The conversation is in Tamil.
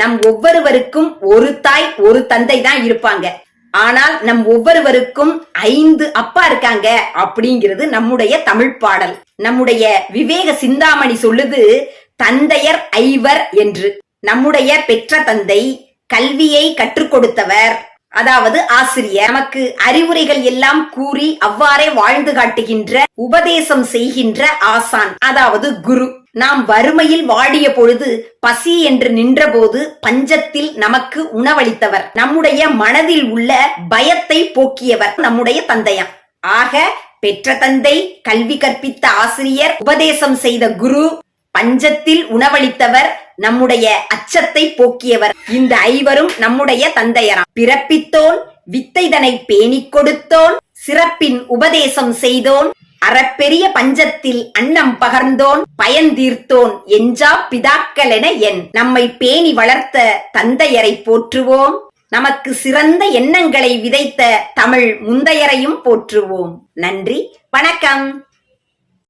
நம் ஒவ்வொருவருக்கும் ஒரு தாய் ஒரு தந்தை தான் இருப்பாங்க. ஆனால் நம் ஒவ்வொருவருக்கும் ஐந்து அப்பா இருக்காங்க அப்படிங்கிறது நம்முடைய தமிழ் பாடல். நம்முடைய விவேக சிந்தாமணி சொல்லுது தந்தையர் ஐவர் என்று. நம்முடைய பெற்ற தந்தை கல்வியை கற்றுக் கொடுத்தவர். அதாவது ஆசிரியர். நமக்கு அறிவுரைகள் எல்லாம் கூறி அவ்வாறே வாழ்ந்து காட்டுகின்ற உபதேசம் செய்கின்ற ஆசான் அதாவது குரு. நாம் வறுமையில் வாடிய பொழுது பசி என்று நின்றபோது பஞ்சத்தில் நமக்கு உணவளித்தவர். நம்முடைய மனதில் உள்ள பயத்தை போக்கியவர். நம்முடைய தந்தையாம். ஆக பெற்ற தந்தை கல்வி கற்பித்த ஆசிரியர் உபதேசம் செய்த குரு பஞ்சத்தில் உணவளித்தவர் நம்முடைய அச்சத்தை போக்கியவர். இந்த ஐவரும் நம்முடைய தந்தையராம். பிறப்பித்தோன் வித்தைதனை பேணிக் கொடுத்தோன் சிறப்பின் உபதேசம் செய்தோன் அறப்பெரிய பஞ்சத்தில் அன்னம் பகர்ந்தோன் பயந்தீர்த்தோன் எஞ்சா பிதாக்களென என். நம்மை பேணி வளர்த்த தந்தையரை போற்றுவோம். நமக்கு சிறந்த எண்ணங்களை விதைத்த தமிழ் முந்தையரையும் போற்றுவோம். நன்றி வணக்கம்.